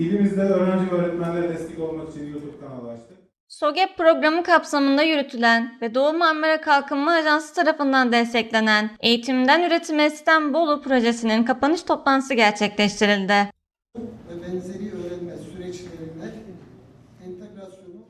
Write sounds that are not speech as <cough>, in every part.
İlimizde öğrenci ve öğretmenlere destek olmak için YouTube kanalı açtık. SOGEP programı kapsamında yürütülen ve Doğu Marmara Kalkınma Ajansı tarafından desteklenen Eğitimden Üretime Sistem Bolu projesinin kapanış toplantısı gerçekleştirildi. ve benzeri öğrenme süreçlerine entegrasyonu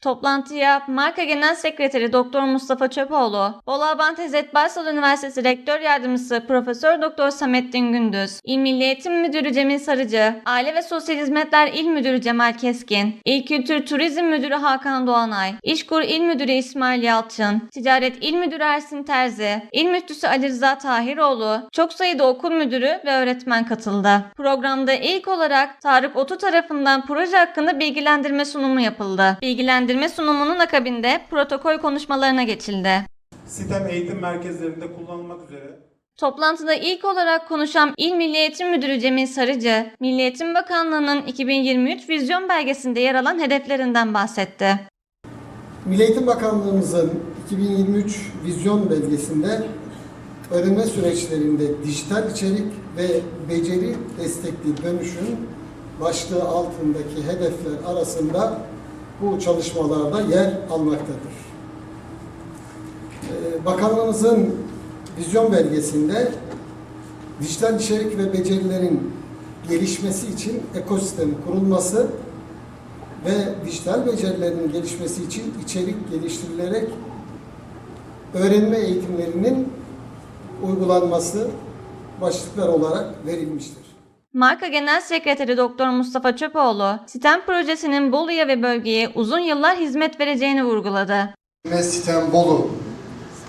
Toplantıya Marka Genel Sekreteri Doktor Mustafa Çöpoğlu, Bolu Abant İzzet Baysal Üniversitesi Rektör Yardımcısı Profesör Doktor Samettin Gündüz, İl Milli Eğitim Müdürü Cemil Sarıcı, Aile ve Sosyal Hizmetler İl Müdürü Cemal Keskin, İl Kültür Turizm Müdürü Hakan Doğanay, İşkur İl Müdürü İsmail Yalçın, Ticaret İl Müdürü Ersin Terzi, İl Müftüsü Ali Rıza Tahiroğlu, çok sayıda okul müdürü ve öğretmen katıldı. Programda ilk olarak Tarık Otu tarafından proje hakkında bilgilendirme sunumu yapıldı. Bilgilendirme sunumunun akabinde protokol konuşmalarına geçildi. Sitem eğitim merkezlerinde kullanılmak üzere Toplantıda ilk olarak konuşan İl Milli Eğitim Müdürü Cemil Sarıcı, Milli Eğitim Bakanlığı'nın 2023 vizyon belgesinde yer alan hedeflerinden bahsetti. Milli Eğitim Bakanlığımızın 2023 vizyon belgesinde öğrenme süreçlerinde dijital içerik ve beceri destekli dönüşüm başlığı altındaki hedefler arasında bu çalışmalarda yer almaktadır. Ee, Bakanlığımızın vizyon belgesinde dijital içerik ve becerilerin gelişmesi için ekosistem kurulması ve dijital becerilerin gelişmesi için içerik geliştirilerek öğrenme eğitimlerinin uygulanması başlıklar olarak verilmiştir. Marka Genel Sekreteri Doktor Mustafa Çöpoğlu, SITEM projesinin Bolu'ya ve bölgeye uzun yıllar hizmet vereceğini vurguladı. Mesiten Bolu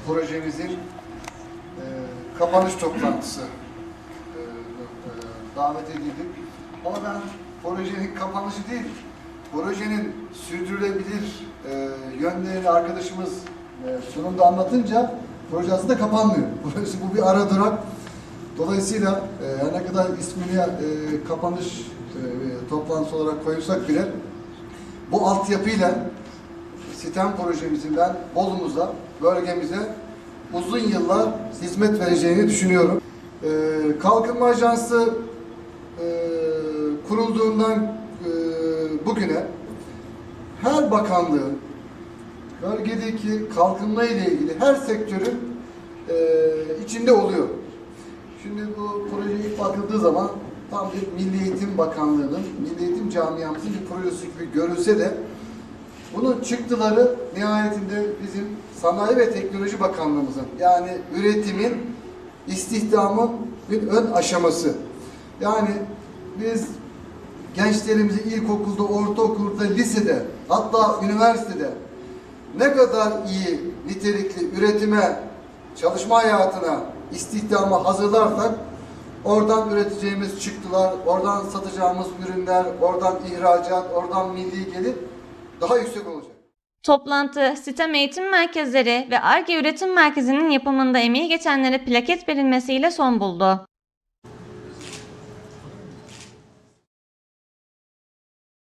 projemizin e, kapanış toplantısı e, e, davet edildik. Ama ben projenin kapanışı değil, projenin sürdürülebilir e, yönlerini arkadaşımız e, sunumda anlatınca proje aslında kapanmıyor. <laughs> Burası bu bir ara durak. Dolayısıyla e, ne kadar ismini e, kapanış e, toplantısı olarak koyursak bile bu altyapıyla sitem projemizin ben Bolu'muza, bölgemize uzun yıllar hizmet vereceğini düşünüyorum. Ee, Kalkınma Ajansı e, kurulduğundan e, bugüne her bakanlığın bölgedeki kalkınma ile ilgili her sektörün e, içinde oluyor. Şimdi bu projeye ilk bakıldığı zaman tam bir Milli Eğitim Bakanlığı'nın, Milli Eğitim Camiamızın bir projesi gibi görülse de bunun çıktıları nihayetinde bizim Sanayi ve Teknoloji Bakanlığımızın yani üretimin, istihdamın bir ön aşaması. Yani biz gençlerimizi ilkokulda, ortaokulda, lisede hatta üniversitede ne kadar iyi nitelikli üretime, çalışma hayatına, istihdama hazırlarsak oradan üreteceğimiz çıktılar, oradan satacağımız ürünler, oradan ihracat, oradan milli gelir daha yüksek olacak. Toplantı, SITEM eğitim merkezleri ve ARGE üretim merkezinin yapımında emeği geçenlere plaket verilmesiyle son buldu.